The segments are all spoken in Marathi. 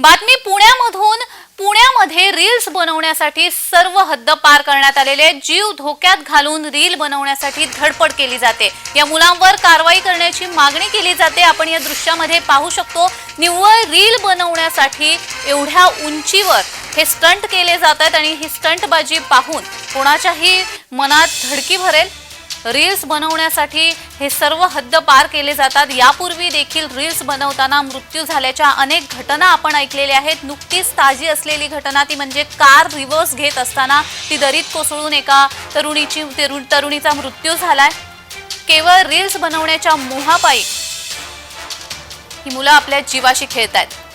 बातमी पुण्यामधून पुण्यामध्ये रील्स बनवण्यासाठी सर्व हद्द पार करण्यात आलेले जीव धोक्यात घालून रील बनवण्यासाठी धडपड केली जाते. या मुलांवर कारवाई करण्याची मागणी केली जाते. आपण या दृश्यामध्ये पाहू शकतो निव्वळ रील बनवण्यासाठी एवढ्या उंचीवर हे स्टंट केले जात आहेत आणि ही स्टंटबाजी पाहून कोणाच्याही मनात धडकी भरेल? रील्स बनवण्यासाठी हे सर्व हद्द पार केले जातात. यापूर्वी देखील रील्स बनवताना मृत्यू झाल्याच्या अनेक घटना आपण ऐकलेल्या आहेत. नुकतीच ताजी असलेली घटना ती म्हणजे कार रिव्हर्स घेत असताना ती दरीत कोसळून एका तरुणीची तरुण- तरुणीचा मृत्यू झालाय. केवळ रील्स बनवण्याच्या मोहापायी ही मुलं आपल्या जीवाशी खेळत आहेत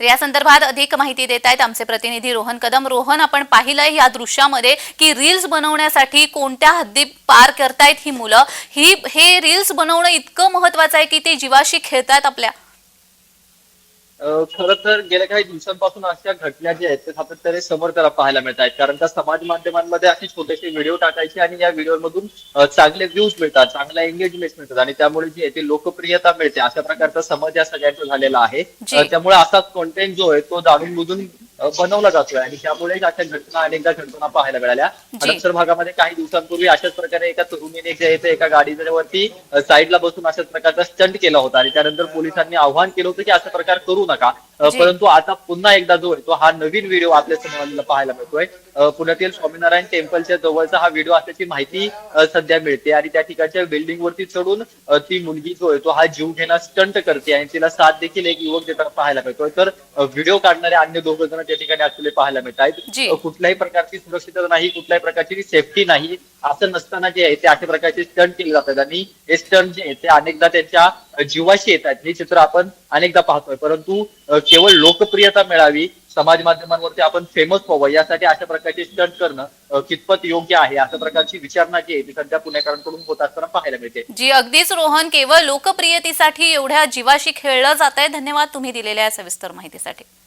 तर या संदर्भात अधिक माहिती देत आहेत आमचे प्रतिनिधी रोहन कदम. रोहन आपण पाहिलंय या दृश्यामध्ये की रील्स बनवण्यासाठी कोणत्या हद्दी पार करतायत ही मुलं. ही हे रील्स बनवणं इतकं महत्वाचं आहे की ते जीवाशी खेळतायत आपल्या? खर तर गेल्या काही दिवसांपासून अशा घटना ज्या आहेत ते सातत्याने समोर त्याला पाहायला मिळत आहेत. कारण का समाज माध्यमांमध्ये असे छोटेसे व्हिडिओ टाकायचे आणि या व्हिडिओमधून चांगले व्ह्यूज मिळतात चांगला एंगेजमेंट मिळतात. आणि त्यामुळे जे आहे ते लोकप्रियता मिळते. अशा प्रकारचा समज या सगळ्यांचा झालेला आहे. त्यामुळे असाच कॉन्टेंट जो आहे तो जाणून बुजून बनवला जातोय आणि त्यामुळे अशा घटना अनेकदा घटना पाहायला मिळाल्या. हडपसर भागामध्ये काही दिवसांपूर्वी अशाच प्रकारे एका तरुणीने जे आहे एका गाडीवरती साईडला बसून अशाच प्रकारचा स्टंट केला होता आणि त्यानंतर पोलिसांनी आव्हान केलं होतं की असा प्रकार करू नका. परंतु आता पुन्हा एकदा जो आहे तो हा नवीन व्हिडिओ आपल्यासमोर पाहायला मिळतोय पुण्यातील स्वामीनारायण टेम्पलच्या जवळचा हा व्हिडिओ असल्याची माहिती सध्या मिळते. आणि त्या ठिकाणच्या बिल्डिंग वरती चढून ती मुलगी जो आहे तो हा जीव घेणं स्टंट करते आणि तिला साथ देखील एक युवक देताना पाहायला मिळतोय. तर व्हिडिओ काढणारे अन्य दोघ जण त्या ठिकाणी असलेले पाहायला मिळत आहेत. कुठल्याही प्रकारची सुरक्षितता नाही कुठल्याही प्रकारची सेफ्टी नाही असं नसताना जे आहे ते अशा प्रकारचे स्टंट केले जातात. आणि हे स्टंट जे आहे ते अनेकदा त्यांच्या जीवाशी येतात हे चित्र आपण अनेकदा पाहतोय. परंतु केवळ लोकप्रियता मिळावी समाज माध्यमांवरती आपण फेमस व्हावं. यासाठी अशा प्रकारचे स्टंट करणं कितपत योग्य आहे अशा प्रकारची विचारणा जी आहे ती सध्या पुणेकरांकडून होत असताना पाहायला मिळते. जी अगदीच रोहन केवळ लोकप्रियतेसाठी एवढ्या जीवाशी खेळलं जात आहे धन्यवाद तुम्ही दिलेल्या सविस्तर माहितीसाठी.